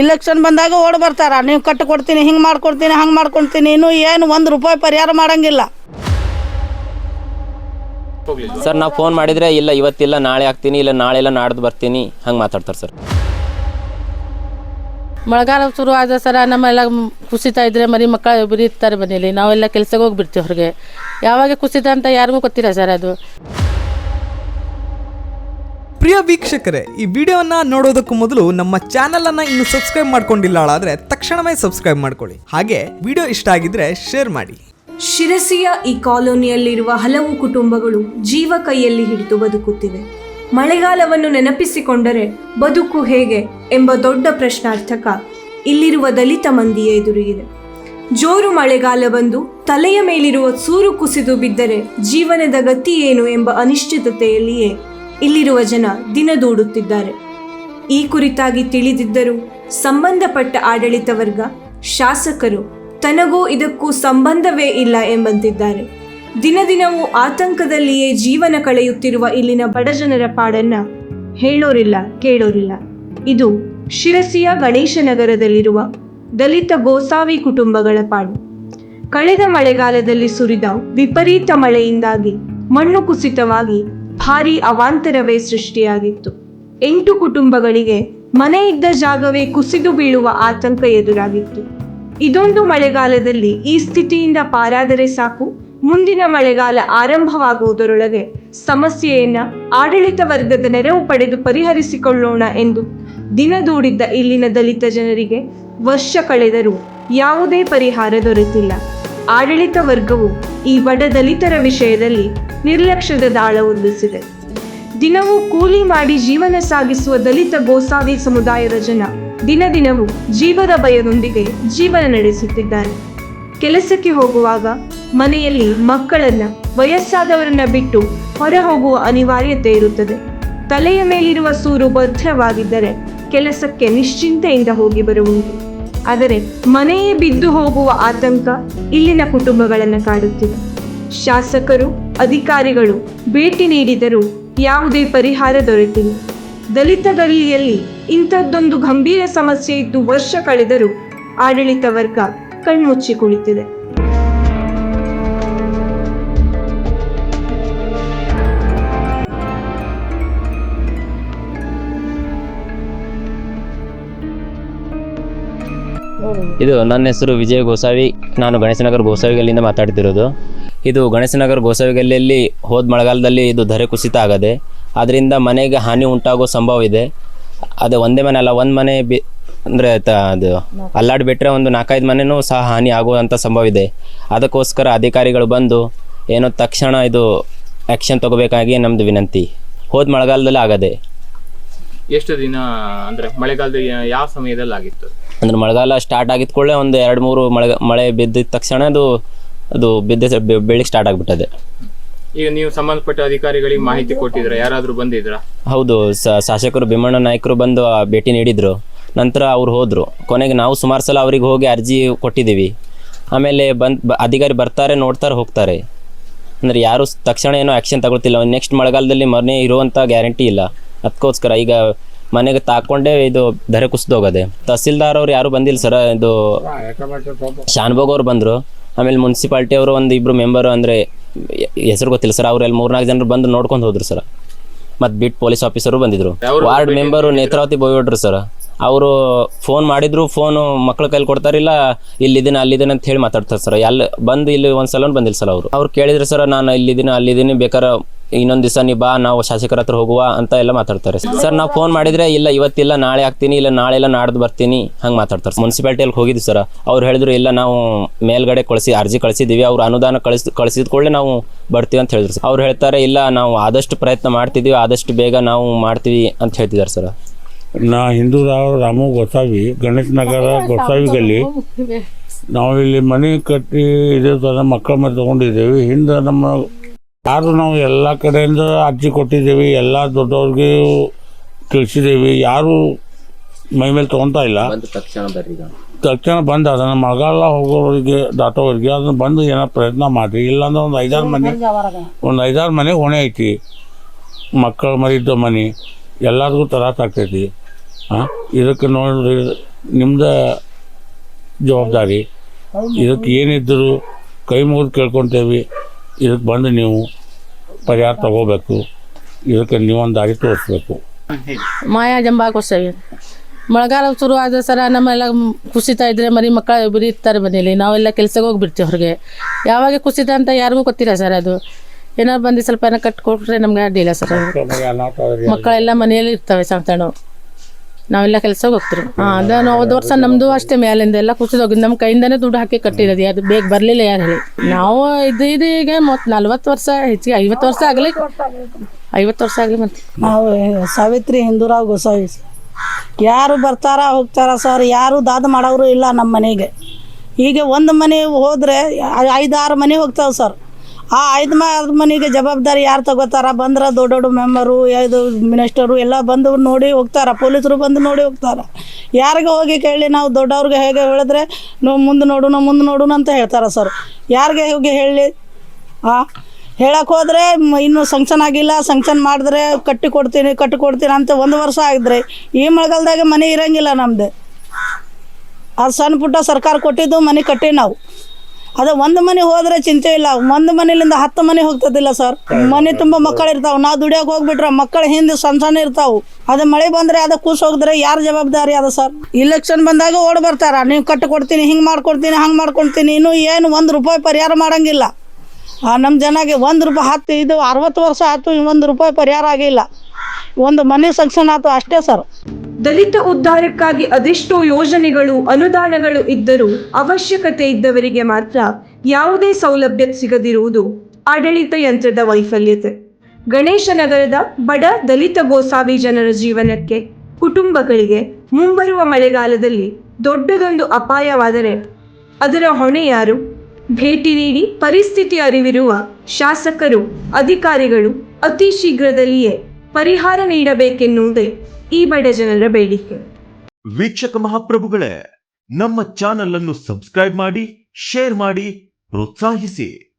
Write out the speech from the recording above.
Election ಬಂದಾಗ ಓಡ್ ಬರ್ತಾರ. ನೀವು ಕಟ್ಟು ಕೊಡ್ತೀನಿ ಹಿಂಗೆ ಮಾಡ್ಕೊಡ್ತೀನಿ ಹಂಗೆ ಮಾಡ್ಕೊಡ್ತೀನಿ. ಇನ್ನು ಏನು ಒಂದು ರೂಪಾಯಿ ಪರಿಹಾರ ಮಾಡಂಗಿಲ್ಲ. ಸರ್ ನಾವು ಫೋನ್ ಮಾಡಿದರೆ ಇಲ್ಲ ಇವತ್ತಿಲ್ಲ ನಾಳೆ ಆಗ್ತೀನಿ ಇಲ್ಲ ನಾಳೆ ಇಲ್ಲ ನಾಡ್ದು ಬರ್ತೀನಿ. ಹಂಗೆ ಮಾತಾಡ್ತಾರೆ ಸರ್. ಮಳೆಗಾಲ ಶುರು ಆದ ಸರ ನಮ್ಮೆಲ್ಲ ಕುಸಿತ ಕುಸಿತಾ ಇದ್ರೆ ಮರಿ ಮಕ್ಕಳು ಬಿರಿ ಇರ್ತಾರೆ ಮನೇಲಿ ನಾವೆಲ್ಲ ಕೆಲಸಕ್ಕೆ ಹೋಗ್ಬಿಡ್ತೀವಿ ಅವ್ರಿಗೆ ಯಾವಾಗ ಕುಸಿತ ಅಂತ ಯಾರಿಗೂ ಗೊತ್ತಿಲ್ಲ ಸರ್ ಅದು. ಪ್ರಿಯ ವೀಕ್ಷಕರೇ, ಈ ವಿಡಿಯೋನ ನೋಡೋದಕ್ಕೂ ಮೊದಲು ನಮ್ಮ ಚಾನೆಲ್ ಅನ್ನ ಇನ್ನು ಸಬ್ಸ್ಕ್ರೈಬ್ ಮಾಡ್ಕೊಂಡಿಲ್ಲ ಆದ್ರೆ ತಕ್ಷಣವೇ ಸಬ್ಸ್ಕ್ರೈಬ್ ಮಾಡ್ಕೊಳ್ಳಿ. ಹಾಗೆ ವಿಡಿಯೋ ಇಷ್ಟ ಆಗಿದ್ರೆ ಶೇರ್ ಮಾಡಿ. ಶಿರಸಿಯ ಈ ಕಾಲೋನಿಯಲ್ಲಿರುವ ಹಲವು ಕುಟುಂಬಗಳು ಜೀವ ಕೈಯಲ್ಲಿ ಹಿಡಿದು ಬದುಕುತ್ತಿವೆ. ಮಳೆಗಾಲವನ್ನು ನೆನಪಿಸಿಕೊಂಡರೆ ಬದುಕು ಹೇಗೆ ಎಂಬ ದೊಡ್ಡ ಪ್ರಶ್ನಾರ್ಥಕ ಇಲ್ಲಿರುವ ದಲಿತ ಮಂದಿಯ ಎದುರಿಗಿದೆ. ಜೋರು ಮಳೆಗಾಲ ಬಂದು ತಲೆಯ ಮೇಲಿರುವ ಸೂರು ಕುಸಿದು ಬಿದ್ದರೆ ಜೀವನದ ಗತಿ ಏನು ಎಂಬ ಅನಿಶ್ಚಿತತೆಯಲ್ಲಿಯೇ ಇಲ್ಲಿರುವ ಜನ ದಿನದೂಡುತ್ತಿದ್ದಾರೆ ಈ ಕುರಿತಾಗಿ ತಿಳಿದಿದ್ದರೂ ಸಂಬಂಧಪಟ್ಟ ಆಡಳಿತ ವರ್ಗ ಶಾಸಕರು, ತನಗೂ ಇದಕ್ಕೂ ಸಂಬಂಧವೇ ಇಲ್ಲ ಎಂಬಂತಿದ್ದಾರೆ. ದಿನ ದಿನವೂ ಆತಂಕದಲ್ಲಿಯೇ ಜೀವನ ಕಳೆಯುತ್ತಿರುವ ಇಲ್ಲಿನ ಬಡಜನರ ಪಾಡನ್ನ ಹೇಳೋರಿಲ್ಲ, ಕೇಳೋರಿಲ್ಲ. ಇದು ಶಿರಸಿಯ ಗಣೇಶನಗರದಲ್ಲಿರುವ ದಲಿತ ಗೋಸಾವಿ ಕುಟುಂಬಗಳ ಪಾಡು. ಕಳೆದ ಮಳೆಗಾಲದಲ್ಲಿ ಸುರಿದ ವಿಪರೀತ ಮಳೆಯಿಂದಾಗಿ ಮಣ್ಣು ಕುಸಿತವಾಗಿ ಭಾರೀ ಅವಾಂತರವೇ ಸೃಷ್ಟಿಯಾಗಿತ್ತು. ಎಂಟು ಕುಟುಂಬಗಳಿಗೆ ಮನೆ ಇದ್ದ ಜಾಗವೇ ಕುಸಿದು ಬೀಳುವ ಆತಂಕ ಎದುರಾಗಿತ್ತು. ಇದೊಂದು ಮಳೆಗಾಲದಲ್ಲಿ ಈ ಸ್ಥಿತಿಯಿಂದ ಪಾರಾದರೆ ಸಾಕು. ಮುಂದಿನ ಮಳೆಗಾಲ ಆರಂಭವಾಗುವುದರೊಳಗೆ ಸಮಸ್ಯೆಯನ್ನ ಆಡಳಿತ ವರ್ಗದ ನೆರವು ಪಡೆದು ಪರಿಹರಿಸಿಕೊಳ್ಳೋಣ ಎಂದು ದಿನದೂಡಿದ್ದ ಇಲ್ಲಿನ ದಲಿತ ಜನರಿಗೆ ವರ್ಷ ಕಳೆದರೂ ಯಾವುದೇ ಪರಿಹಾರ ದೊರೆತಿಲ್ಲ. ಆಡಳಿತ ವರ್ಗವು ಈ ಬಡ ದಲಿತರ ವಿಷಯದಲ್ಲಿ ನಿರ್ಲಕ್ಷ್ಯದ ದಾಳ ಹೊಂದಿಸಿದೆ. ದಿನವೂ ಕೂಲಿ ಮಾಡಿ ಜೀವನ ಸಾಗಿಸುವ ದಲಿತ ಗೋಸಾವಿ ಸಮುದಾಯದ ಜನ ದಿನ ದಿನವೂ ಜೀವದ ಭಯದೊಂದಿಗೆ ಜೀವನ ನಡೆಸುತ್ತಿದ್ದಾರೆ. ಕೆಲಸಕ್ಕೆ ಹೋಗುವಾಗ ಮನೆಯಲ್ಲಿ ಮಕ್ಕಳನ್ನ ವಯಸ್ಸಾದವರನ್ನ ಬಿಟ್ಟು ಹೊರ ಹೋಗುವ ಅನಿವಾರ್ಯತೆ ಇರುತ್ತದೆ. ತಲೆಯ ಮೇಲಿರುವ ಸೂರು ಭದ್ರವಾಗಿದ್ದರೆ ಕೆಲಸಕ್ಕೆ ನಿಶ್ಚಿಂತೆಯಿಂದ ಹೋಗಿ ಬರುವುದು. ಆದರೆ ಮನೆಯೇ ಬಿದ್ದು ಹೋಗುವ ಆತಂಕ ಇಲ್ಲಿನ ಕುಟುಂಬಗಳನ್ನು ಕಾಡುತ್ತಿದೆ. ಶಾಸಕರು, ಅಧಿಕಾರಿಗಳು ಭೇಟಿ ನೀಡಿದರೂ ಯಾವುದೇ ಪರಿಹಾರ ದೊರೆತಿಲ್ಲ. ದಲಿತ ಗಲ್ಲಿಯಲ್ಲಿ ಇಂಥದ್ದೊಂದು ಗಂಭೀರ ಸಮಸ್ಯೆ ಇದ್ದು ವರ್ಷ ಕಳೆದರೂ ಆಡಳಿತ ವರ್ಗ ಕಣ್ಮುಚ್ಚಿ ಕುಳಿತಿದೆ. ಇದು ನನ್ನ ಹೆಸರು ವಿಜಯ್ ಗೋಸಾವಿ. ನಾನು ಗಣೇಶನಗರ ಗೋಸಾವಿ ಗಲ್ಲಿಂದ ಮಾತಾಡ್ತಿರೋದು. ಇದು ಗಣೇಶನಗರ ಗೋಸಾವಿ ಗಲ್ಲಿಯಲ್ಲಿ ಹೋದ ಮಳೆಗಾಲದಲ್ಲಿ ಇದು ಧರೆ ಕುಸಿತ ಆಗದೆ ಅದರಿಂದ ಮನೆಗೆ ಹಾನಿ ಉಂಟಾಗೋ ಸಂಭವ ಇದೆ. ಅದು ಒಂದೇ ಮನೆ ಅಲ್ಲ, ಒಂದು ಮನೆ ಬಿ ಅಂದರೆ ಅದು ಅಲ್ಲಾಡಿ ಬಿಟ್ಟರೆ ಒಂದು ನಾಲ್ಕೈದು ಮನೆಯೂ ಸಹ ಹಾನಿ ಆಗುವಂಥ ಸಂಭವ ಇದೆ. ಅದಕ್ಕೋಸ್ಕರ ಅಧಿಕಾರಿಗಳು ಬಂದು ಏನೋ ತಕ್ಷಣ ಇದು ಆ್ಯಕ್ಷನ್ ತಗೋಬೇಕಾಗಿ ನಮ್ಮದು ವಿನಂತಿ. ಹೋದ ಮಳೆಗಾಲದಲ್ಲಿ ಆಗದೆ. ಎಷ್ಟು ದಿನ ಅಂದರೆ ಮಳೆಗಾಲದ ಯಾವ ಸಮಯದಲ್ಲಿ ಆಗಿತ್ತು? ಅಂದ್ರೆ ಮಳೆಗಾಲ ಸ್ಟಾರ್ಟ್ ಆಗಿದ ಕೂಡಲೇ ಒಂದು ಎರಡು ಮೂರು ಮಳೆ ಮಳೆ ಬಿದ್ದಿದ ತಕ್ಷಣ ಅದು ಅದು ಬಿದ್ದ ಬೆಳಿಗ್ಗೆ ಸ್ಟಾರ್ಟ್ ಆಗಿಬಿಟ್ಟದೆ. ಈಗ ನೀವು ಸಂಬಂಧಪಟ್ಟ ಅಧಿಕಾರಿಗಳಿಗೆ ಮಾಹಿತಿ ಕೊಟ್ಟಿದ್ರ ಯಾರಾದ್ರೂ ಬಂದಿದ್ರಾ ಹೌದು ಶಾಸಕರು ಭೀಮಣ್ಣ ನಾಯಕರು ಬಂದು ಭೇಟಿ ನೀಡಿದ್ರು. ನಂತರ ಅವ್ರು ಹೋದರು. ಕೊನೆಗೆ ನಾವು ಸುಮಾರು ಸಲ ಅವ್ರಿಗೆ ಹೋಗಿ ಅರ್ಜಿ ಕೊಟ್ಟಿದ್ದೀವಿ. ಆಮೇಲೆ ಬಂದ್ ಅಧಿಕಾರಿ ಬರ್ತಾರೆ ನೋಡ್ತಾರೆ ಹೋಗ್ತಾರೆ. ಅಂದರೆ ಯಾರು ತಕ್ಷಣ ಏನೋ ಆ್ಯಕ್ಷನ್ ತಗೊಳ್ತಿಲ್ಲ. ನೆಕ್ಸ್ಟ್ ಮಳೆಗಾಲದಲ್ಲಿ ಮನೆ ಇರುವಂಥ ಗ್ಯಾರಂಟಿ ಇಲ್ಲ. ಅದಕ್ಕೋಸ್ಕರ ಈಗ ಮನೆಗೆ ತಾಕೊಂಡೆ ಇದು ಧರೆ ಕುಸಿದೋಗದೆ ಹೋಗೋದೆ. ತಹಸೀಲ್ದಾರ್ ಅವ್ರು ಯಾರು ಬಂದಿಲ್ಲ ಸರ್ ಇದು ಶಾನ್ಭೋಗ್ ಅವ್ರು ಬಂದರು. ಆಮೇಲೆ ಮುನ್ಸಿಪಾಲ್ಟಿ ಅವರು ಒಂದು ಇಬ್ರು ಮೆಂಬರ್ ಅಂದ್ರೆ ಹೆಸರು ಗೊತ್ತಿಲ್ಲ ಸರ್ ಅವ್ರಲ್ಲಿ ಮೂರ್ನಾಲ್ಕು ಜನರು ಬಂದು ನೋಡ್ಕೊಂಡು ಹೋದ್ರು ಸರ್. ಮತ್ತು ಬಿಟ್ ಪೊಲೀಸ್ ಆಫೀಸರು ಬಂದಿದ್ರು. ವಾರ್ಡ್ ಮೆಂಬರ್ ನೇತ್ರಾವತಿ ಬೋಯ್ವಡ್ರು ಸರ್. ಅವರು ಫೋನ್ ಮಾಡಿದ್ರು ಫೋನು ಮಕ್ಳ ಕೈಲಿ ಕೊಡ್ತಾರಿಲ್ಲ ಇಲ್ಲಿದ್ದೀನಿ ಅಲ್ಲಿದ್ದೀನಿ ಅಂತ ಹೇಳಿ ಮಾತಾಡ್ತಾರೆ ಸರ್. ಅಲ್ಲಿ ಬಂದು ಇಲ್ಲಿ ಒಂದು ಸಲ ಬಂದಿಲ್ಲ ಸರ್ ಅವರು. ಅವ್ರು ಕೇಳಿದ್ರು ಸರ್, ನಾನು ಇಲ್ಲಿದ್ದೀನಿ ಅಲ್ಲಿದ್ದೀನಿ ಬೇಕಾರೆ ಇನ್ನೊಂದು ದಿವಸ ನೀ ಬಾ, ನಾವು ಶಾಸಕರ ಹತ್ರ ಹೋಗುವ ಅಂತ ಎಲ್ಲ ಮಾತಾಡ್ತಾರೆ ಸರ್. ನಾವು ಫೋನ್ ಮಾಡಿದ್ರೆ, ಇಲ್ಲ, ಇವತ್ತಿಲ್ಲ, ನಾಳೆ ಆಗ್ತೀನಿ, ಇಲ್ಲ ನಾಳೆ ಇಲ್ಲ ನಾಡ್ದು ಬರ್ತೀನಿ, ಹಂಗೆ ಮಾತಾಡ್ತಾರೆ ಮುನ್ಸಿಪಾಲ್ಟಿಯಲ್ಲಿ ಹೋಗಿದ್ವಿ ಸರ್. ಅವ್ರು ಹೇಳಿದ್ರು, ಇಲ್ಲ, ನಾವು ಮೇಲ್ಗಡೆ ಕಳಿಸಿ, ಅರ್ಜಿ ಕಳಿಸಿದ್ದೀವಿ ಅವ್ರು ಅನುದಾನ ಕಳಿಸ್, ಕಳಿಸಿದ ಕೂಡಲೇ ನಾವು ಬರ್ತೀವಿ ಅಂತ ಹೇಳಿದ್ರು ಅವ್ರು ಹೇಳ್ತಾರೆ, ಇಲ್ಲ, ನಾವು ಆದಷ್ಟು ಪ್ರಯತ್ನ ಮಾಡ್ತಿದ್ದೀವಿ ಆದಷ್ಟು ಬೇಗ ನಾವು ಮಾಡ್ತೀವಿ ಅಂತ ಹೇಳ್ತಿದ್ದಾರೆ ಸರ್. ನಾ ಹಿಂದೂರಾವ್ ರಾಮು ಗೋಸಾವಿ ಗಣೇಶ್ ನಗರ ಗೋಸಾವಿ ಗಲ್ಲಿ ನಾವು ಇಲ್ಲಿ ಮನೆ ಕಟ್ಟಿ ಇದೇ ಥರ ಮಕ್ಕಳ ಮನೆ ತೊಗೊಂಡಿದ್ದೇವೆ. ಹಿಂದೆ ನಮ್ಮ ಯಾರು ನಾವು ಎಲ್ಲ ಕಡೆಯಿಂದ ಅರ್ಜಿ ಕೊಟ್ಟಿದ್ದೀವಿ ಎಲ್ಲ ದೊಡ್ಡವ್ರಿಗೆ ತಿಳಿಸಿದ್ದೀವಿ. ಯಾರು ಮೈ ಮೇಲೆ ತೊಗೊತಾ ಇಲ್ಲ. ತಕ್ಷಣ ಬಂದ ತಕ್ಷಣ ಬಂದು ಅದನ್ನು ಮಳೆಗಾಲ ಹೋಗೋರಿಗೆ ದಾಟೋರಿಗೆ ಅದನ್ನು ಬಂದು ಏನೋ ಪ್ರಯತ್ನ ಮಾಡಿರಿ. ಇಲ್ಲಾಂದ್ರೆ ಒಂದು ಐದಾರು ಮನೆ ಒಂದು ಐದಾರು ಮನೆ ಹೊಣೆ ಐತಿ. ಮಕ್ಕಳ ಮರಿದ್ದ ಮನೆ ಎಲ್ಲರಿಗೂ ತರಾತಾಗ್ತೈತಿ ಆಗ್ತೈತಿ. ಹಾಂ? ಇದಕ್ಕೆ ನೋಡ್ರಿ ನಿಮ್ದ ಜವಾಬ್ದಾರಿ. ಇದಕ್ಕೆ ಏನಿದ್ದರೂ ಕೈ ಮುಗಿದು ಕೇಳ್ಕೊತೇವೆ. ಇದಕ್ಕೆ ಬಂದು ನೀವು ಪರಿಹಾರ ತಗೋಬೇಕು. ಇದಕ್ಕೆ ನೀವೊಂದು ದಾರಿ ತೋರಿಸ್ಬೇಕು. ಮಾಯಾ ಜಂಬಾಕೋಸ್ತೇವೆ ಮಳೆಗಾಲ ಶುರು ಆದ ಸರ ನಮ್ಮೆಲ್ಲ ಕುಸಿತ ಇದ್ರೆ ಮರಿ ಮಕ್ಕಳು ಬರೀ ಇರ್ತಾರೆ ಮನೇಲಿ ನಾವೆಲ್ಲ ಕೆಲ್ಸಕ್ಕೆ ಹೋಗ್ಬಿಡ್ತೀವಿ ಹೊರಗೆ. ಯಾವಾಗ ಕುಸಿತ ಅಂತ ಯಾರಿಗೂ ಗೊತ್ತಿಲ್ಲ ಸರ್ ಅದು. ಏನಾದ್ರು ಬಂದು ಸ್ವಲ್ಪ ಏನೋ ಕಟ್ಕೊಟ್ರೆ ನಮ್ಗೆ ಅಡ್ಡಿಲ್ಲ ಸರ್. ಮಕ್ಕಳೆಲ್ಲ ಮನೆಯಲ್ಲಿ ಇರ್ತವೆ ಸಣ್ಣ ನಾವೆಲ್ಲ ಕೆಲ್ಸಕ್ಕೆ ಹೋಗ್ತಿರು. ಅದನ್ನು ಹೋದ ವರ್ಷ ನಮ್ಮದು ಅಷ್ಟೇ ಮೇಲಿಂದ ಎಲ್ಲ ಕುಸಿದೋಗಿದ್ದು ನಮ್ಮ ಕೈಯಿಂದನೇ ದುಡ್ಡು ಹಾಕಿ ಕಟ್ಟಿರೋದು. ಅದು ಬೇಗ ಬರಲಿಲ್ಲ ಯಾರು ಹೇಳಿ. ನಾವು ಇದು ಇದು ಈಗ ಮತ್ತು ನಲ್ವತ್ತು ವರ್ಷ ಹೆಚ್ಚಿಗೆ, ಐವತ್ತು ವರ್ಷ ಆಗಲಿ, ಐವತ್ತು ವರ್ಷ ಆಗಲಿ ಮತ್ತೆ. ನಾವು ಸಾವಿತ್ರಿ ಹಿಂದೂರಾವ್ ಗೋಸಾವಿ ಯಾರು ಬರ್ತಾರ ಹೋಗ್ತಾರ ಸರ್, ಯಾರು ದಾದ ಮಾಡೋರು ಇಲ್ಲ ನಮ್ಮ ಮನೆಗೆ. ಈಗ ಒಂದು ಮನೆ ಹೋದರೆ ಐದಾರು ಮನೆ ಹೋಗ್ತಾವೆ ಸರ್. ಆ ಐದು ಮನೆಗೆ ಜವಾಬ್ದಾರಿ ಯಾರು ತಗೋತಾರ? ಬಂದ್ರೆ ದೊಡ್ಡ ದೊಡ್ಡ ಮೆಂಬರು ಇದು ಮಿನಿಸ್ಟರು ಎಲ್ಲ ಬಂದು ನೋಡಿ ಹೋಗ್ತಾರ. ಪೊಲೀಸರು ಬಂದು ನೋಡಿ ಹೋಗ್ತಾರ. ಯಾರಿಗೆ ಹೋಗಿ ಕೇಳಿ ನಾವು ದೊಡ್ಡವ್ರಿಗೆ ಹೇಗೆ ಹೇಳಿದ್ರೆ ನಾವು ಮುಂದೆ ನೋಡೋಣ ಮುಂದೆ ನೋಡೋಣ ಅಂತ ಹೇಳ್ತಾರೆ ಸರ್. ಯಾರಿಗೆ ಹೋಗಿ ಹೇಳಿ? ಹಾಂ ಹೇಳಕ್ಕೆ ಹೋದರೆ ಇನ್ನೂ ಸಂಕ್ಷನ್ ಆಗಿಲ್ಲ. ಸಂಕ್ಷನ್ ಮಾಡಿದ್ರೆ ಕಟ್ಟಿ ಕೊಡ್ತೀನಿ ಕಟ್ಟಿ ಕೊಡ್ತೀನಿ ಅಂತ ಒಂದು ವರ್ಷ ಆಗಿದ್ರೆ ಈ ಮಳೆಗಾಲದಾಗ ಮನೆ ಇರಂಗಿಲ್ಲ ನಮ್ಮದು ಅದು ಸಣ್ಣ ಪುಟ್ಟ ಸರ್ಕಾರ ಕೊಟ್ಟಿದ್ದು ಮನೆ ಕಟ್ಟಿ ನಾವು. ಅದು ಒಂದ್ ಮನೆ ಹೋದ್ರೆ ಚಿಂತೆ ಇಲ್ಲ. ಒಂದ್ ಮನೆಯಿಂದ ಹತ್ತು ಮನೆ ಹೋಗ್ತದಿಲ್ಲ ಸರ್. ಮನೆ ತುಂಬಾ ಮಕ್ಕಳು ಇರ್ತಾವ ನಾವು ದುಡಿಯೋಕೆ ಹೋಗ್ಬಿಟ್ರ ಮಕ್ಕಳ ಹಿಂದೆ ಸಣ್ಣ ಸಣ್ಣ ಇರ್ತಾವು. ಅದ ಮಳೆ ಬಂದ್ರೆ ಅದ ಕೂಸ್ ಹೋಗಿದ್ರೆ ಯಾರು ಜವಾಬ್ದಾರಿ ಅದ ಸರ್? ಇಲೆಕ್ಷನ್ ಬಂದಾಗ ಓಡ್ ಬರ್ತಾರ. ನೀವು ಕಟ್ಟಿ ಕೊಡ್ತೀನಿ ಹಿಂಗ್ ಮಾಡ್ಕೊಡ್ತೀನಿ, ಹಂಗ್ ಮಾಡ್ಕೊಡ್ತೀನಿ. ಇನ್ನು ಏನು ಒಂದ್ ರೂಪಾಯಿ ಪರಿಹಾರ ಮಾಡಂಗಿಲ್ಲ. ನಮ್ಮ ಜನಗೆ ಒಂದು ರೂಪಾಯಿ ಹತ್ತು, ಇದು ಅರವತ್ತು ವರ್ಷ ಆಯ್ತು ಒಂದು ರೂಪಾಯಿ ಪರಿಹಾರ ಆಗಿಲ್ಲ. ಒಂದು ಮನೆ ಸೆಕ್ಷನ್ ಆಯ್ತು ಅಷ್ಟೇ ಸರ್. ದಲಿತ ಉದ್ಧಾರಕ್ಕಾಗಿ ಅದೆಷ್ಟೋ ಯೋಜನೆಗಳು, ಅನುದಾನಗಳು ಇದ್ದರೂ ಅವಶ್ಯಕತೆ ಇದ್ದವರಿಗೆ ಮಾತ್ರ ಯಾವುದೇ ಸೌಲಭ್ಯ ಸಿಗದಿರುವುದು ಆಡಳಿತ ಯಂತ್ರದ ವೈಫಲ್ಯತೆ. ಗಣೇಶ ನಗರದ ಬಡ ದಲಿತ ಗೋಸಾವಿ ಜನರ ಜೀವನಕ್ಕೆ ಕುಟುಂಬಗಳಿಗೆ ಮುಂಬರುವ ಮಳೆಗಾಲದಲ್ಲಿ ದೊಡ್ಡದೊಂದು ಅಪಾಯವಾದರೆ ಅದರ ಹೊಣೆ ಯಾರು? ಭೇಟಿ ನೀಡಿ ಪರಿಸ್ಥಿತಿ ಅರಿವಿರುವ ಶಾಸಕರು, ಅಧಿಕಾರಿಗಳು ಅತಿ ಶೀಘ್ರದಲ್ಲಿಯೇ ಪರಿಹಾರ ನೀಡಬೇಕೆನ್ನುವುದೇ ಈ ಬಡ ಜನರ ಬೇಡಿಕೆ. ವೀಕ್ಷಕ ಮಹಾಪ್ರಭುಗಳೇ ನಮ್ಮ ಚಾನಲ್ ಅನ್ನು ಸಬ್ಸ್ಕ್ರೈಬ್ ಮಾಡಿ ಶೇರ್ ಮಾಡಿ ಪ್ರೋತ್ಸಾಹಿಸಿ.